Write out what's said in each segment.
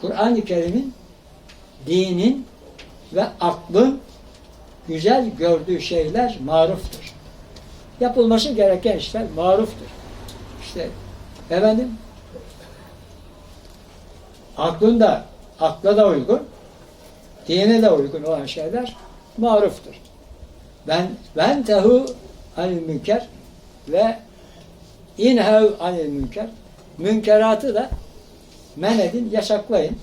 Kur'an-ı Kerim'in dinin ve aklın güzel gördüğü şeyler maruftur. Yapılması gereken işler maruftur. İşte efendim aklın da akla da uygun, dine de uygun olan şeyler maruftur. Ben ben tehu anil münker ve inhev anil münker. Münkeratı da men edin, yasaklayın.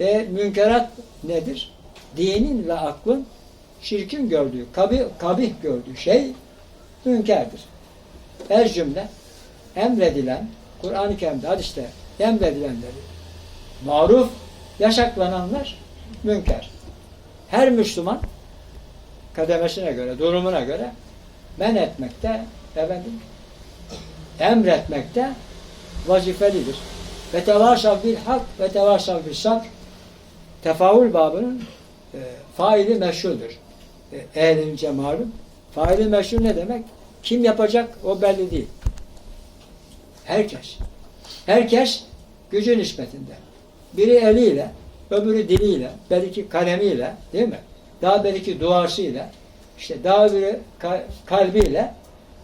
E, münkerat nedir? Dinin ve aklın şirkin gördüğü, kabih, kabih gördüğü şey münkerdir. Her cümle emredilen, Kur'an-ı Kerim'de, hadiste emredilenleri maruf, yasaklananlar münker. Her Müslüman kademesine göre, durumuna göre men etmekte, efendim, emretmekte vazifelidir. Ve tevasav bil hak ve tevasav bil sabr tefaül babının e, faili meşrudur. E, ehlince malum. Faili meşru ne demek? Kim yapacak o belli değil. Herkes. Herkes gücü nispetinde. Biri eliyle, öbürü diliyle, belki kalemiyle, değil mi? Daha belki duasıyla, işte daha biri ka- kalbiyle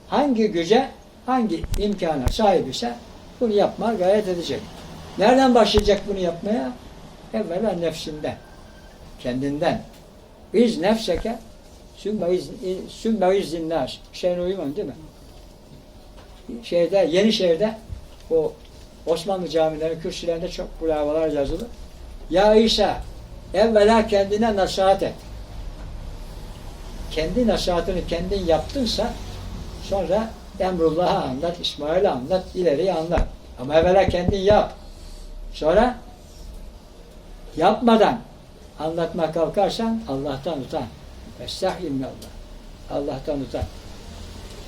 hangi güce, hangi imkana sahip ise bunu yapmaya gayret edecek. Nereden başlayacak bunu yapmaya? Evvela nefsinden, kendinden. Biz nefseke sümme iz- sümme izzinnâs. Şeyine uyuman değil mi? Şeyde, Yenişehir'de o Osmanlı camilerinin kürsülerinde çok bu lavalar yazılı. Ya İsa, evvela kendine nasihat et. Kendi nasihatini kendin yaptınsa sonra Emrullah'a anlat, İsmail'e anlat, ileriye anlat. Ama evvela kendin yap. Sonra yapmadan anlatma kalkarsan Allah'tan utan. Estağfirullah. Allah'tan utan.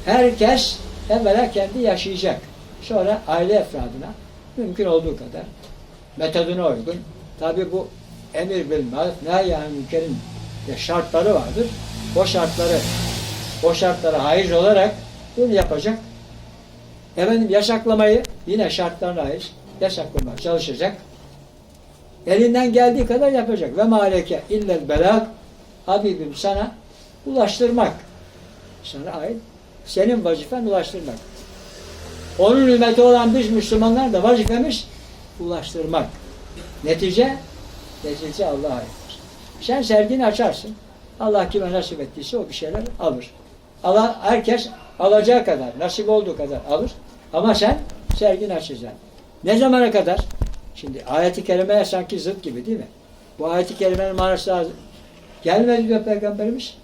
Herkes evvela kendi yaşayacak. Sonra aile efradına mümkün olduğu kadar metoduna uygun. Tabi bu emir bil maruf, nehyan münkerin şartları vardır. O şartları o şartlara haiz olarak bunu yapacak. Efendim yasaklamayı yine şartlarına haiz yasaklamaya çalışacak. Elinden geldiği kadar yapacak. Ve maleke illel belag Habibim sana ulaştırmak. Sana ait. Senin vazifen ulaştırmak. Onun ümmeti olan biz Müslümanlar da vazifemiz ulaştırmak. Netice, netice Allah'a aittir. Sen sergini açarsın. Allah kime nasip ettiyse o bir şeyler alır. Allah, herkes alacağı kadar, nasip olduğu kadar alır. Ama sen sergini açacaksın. Ne zamana kadar? Şimdi ayeti kerimeye sanki zıt gibi değil mi? Bu ayeti kerimenin manası gelmedi diyor Peygamberimiz.